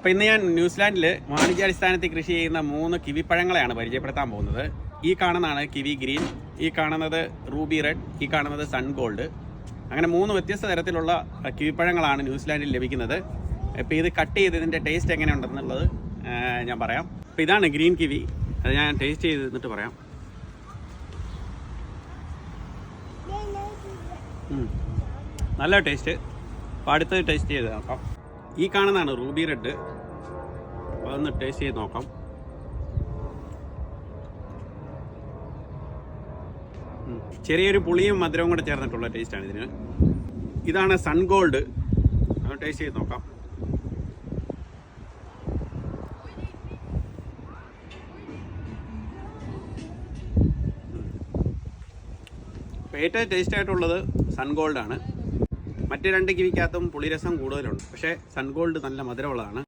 അപ്പോൾ ഇന്ന് ഞാൻ ന്യൂസിലാൻഡിൽ വാണിജ്യാടിസ്ഥാനത്തിൽ കൃഷി ചെയ്യുന്ന മൂന്ന് കിവി പഴങ്ങളെയാണ് പരിചയപ്പെടുത്താൻ പോകുന്നത്. ഈ കാണുന്നതാണ് കിവി ഗ്രീൻ ഈ കാണുന്നത് റൂബി റെഡ് ഈ കാണുന്നത് സൺ ഗോൾഡ്. അങ്ങനെ മൂന്ന് വ്യത്യസ്ത തരത്തിലുള്ള കിവി പഴങ്ങളാണ് ന്യൂസിലാൻഡിൽ ലഭിക്കുന്നത്. ഇപ്പോൾ ഇത് കട്ട് ചെയ്ത് ഇതിന്റെ ടേസ്റ്റ് എങ്ങനെയുണ്ടെന്നുള്ളത് ഞാൻ പറയാം. അപ്പോൾ ഇതാണ് ഗ്രീൻ കിവി. അത് ഞാൻ ടേസ്റ്റ് ചെയ്ത് എന്നിട്ട് പറയാം. നല്ല ടേസ്റ്റ്. അപ്പോൾ ടേസ്റ്റ് ചെയ്ത് നോക്കാം. ഈ കാണുന്നതാണ് റൂബി റെഡ്. അപ്പോൾ അതൊന്ന് ടേസ്റ്റ് ചെയ്ത് നോക്കാം. ചെറിയൊരു പുളിയും മധുരവും കൂടെ ചേർന്നിട്ടുള്ള ടേസ്റ്റാണ് ഇതിന്. ഇതാണ് സൺ ഗോൾഡ് അത് ടേസ്റ്റ് ചെയ്ത് നോക്കാം. ഏറ്റവും ടേസ്റ്റ് ആയിട്ടുള്ളത് സൺ ഗോൾഡാണ് മറ്റ് രണ്ട് കിവിക്കകത്തും പുളിരസം കൂടുതലുണ്ട്. പക്ഷേ സൺഗോൾഡ് നല്ല മധുരമുള്ളതാണ്.